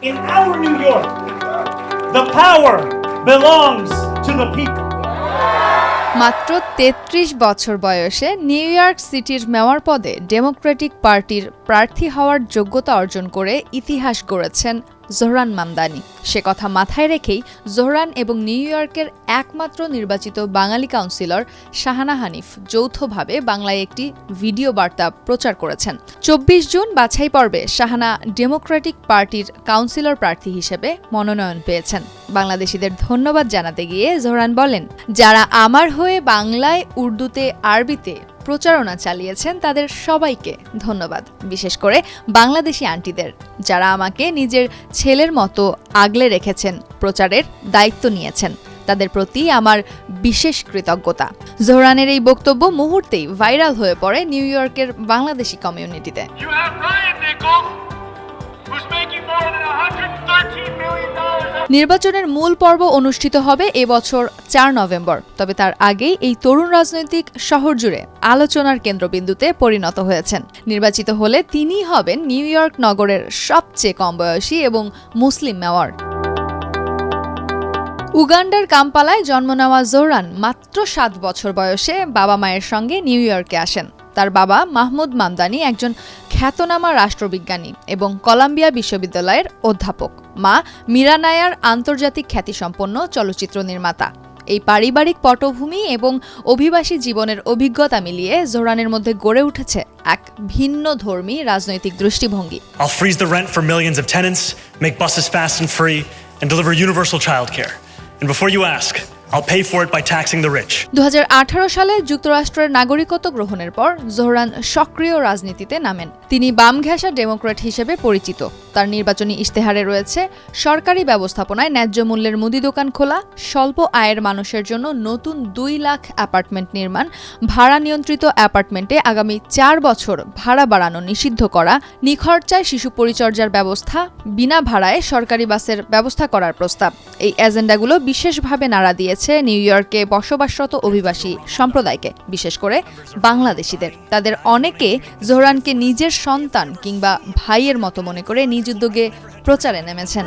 In our New York, the power belongs to the people. মাত্র ৩৩ বছর বয়সে new York সিটির মেওয়ার পদে ডেমোক্রেটিক পার্টির প্রার্থী হওয়ার যোগ্যতা অর্জন করে ইতিহাস গড়েছেন জোহরান মামদানি। সে কথা মাথায় রেখেই জোহরান এবং নিউ ইয়র্কের একমাত্র নির্বাচিত বাঙালি কাউন্সিলর শাহানা হানিফ যৌথভাবে বাংলায় একটি ভিডিও বার্তা প্রচার করেছেন। চব্বিশ জুন বাছাই পর্বে শাহানা ডেমোক্রেটিক পার্টির কাউন্সিলর প্রার্থী হিসেবে মনোনয়ন পেয়েছেন। বাংলাদেশিদের ধন্যবাদ জানাতে গিয়ে জোহরান বলেন, যারা আমার হয়ে বাংলায় উর্দুতে, আরবিতে প্রচারণা চালিয়েছেন তাদের সবাইকে ধন্যবাদ। বিশেষ করে বাংলাদেশি আন্টিদের, যারা আমাকে নিজের ছেলের মতো আগলে রেখেছেন, প্রচারের দায়িত্ব নিয়েছেন। তাদের প্রতি আমার বিশেষ কৃতজ্ঞতা। জোহরানের এই বক্তব্য মুহূর্তেই ভাইরাল হয়ে পড়ে নিউ ইয়র্কের বাংলাদেশি কমিউনিটিতে। নির্বাচনের মূল পর্ব অনুষ্ঠিত হবে এবছর চার নভেম্বর, তবে তার আগেই এই তরুণ রাজনৈতিক শহর জুড়ে আলোচনার কেন্দ্রবিন্দুতে পরিণত হয়েছেন। নির্বাচিত হলে তিনিই হবেন নিউ ইয়র্ক নগরের সবচেয়ে কম বয়সী এবং মুসলিম মেয়র। উগান্ডার কাম্পালায় জন্ম নেওয়া জোহরান মাত্র সাত বছর বয়সে বাবা মায়ের সঙ্গে নিউ ইয়র্কে আসেন। তার বাবা মাহমুদ মামদানি একজন খ্যাতনামা রাষ্ট্রবিজ্ঞানী এবং কলাম্বিয়া বিশ্ববিদ্যালয়ের অধ্যাপক। মা মীরা নায়ার আন্তর্জাতিক খ্যাতিসম্পন্ন চলচ্চিত্র নির্মাতা। এই পারিবারিক পটভূমি এবং অভিবাসী জীবনের অভিজ্ঞতা মিলিয়ে জোরানের মধ্যে গড়ে উঠেছে এক ভিন্ন ধর্মী রাজনৈতিক দৃষ্টিভঙ্গি। I'll freeze the rent for millions of tenants, make buses fast and free, and deliver universal childcare. And before you ask, I'll pay for it by taxing the rich. দু হাজার আঠারো সালে যুক্তরাষ্ট্রের নাগরিকত্ব গ্রহণের পর জোহরান সক্রিয় রাজনীতিতে নামেন। তিনি বামঘেঁষা ডেমোক্র্যাট হিসেবে পরিচিত। তার নির্বাচনী ইশতেহারে রয়েছে, সরকারি ব্যবস্থাপনায় ন্যায্য মূল্যের মুদি দোকান খোলা, স্বল্প আয়ের মানুষের জন্য নতুন দুই লাখ অ্যাপার্টমেন্ট নির্মাণ, ভাড়া নিয়ন্ত্রিত অ্যাপার্টমেন্টে আগামী চার বছর ভাড়া বাড়ানো নিষিদ্ধ করা, নিখরচায় শিশু পরিচর্যার ব্যবস্থা, বিনা ভাড়ায় সরকারি বাসের ব্যবস্থা করার প্রস্তাব। এই এজেন্ডাগুলো বিশেষভাবে নাড়া দিয়েছে। নিউ ইয়র্কে বসবাসরত অভিবাসী সম্প্রদায়কে, বিশেষ করে বাংলাদেশিদের। তাদের অনেকে জোহরানকে নিজের সন্তান কিংবা ভাইয়ের মতো মনে করে নিজ উদ্যোগে প্রচারে নেমেছেন।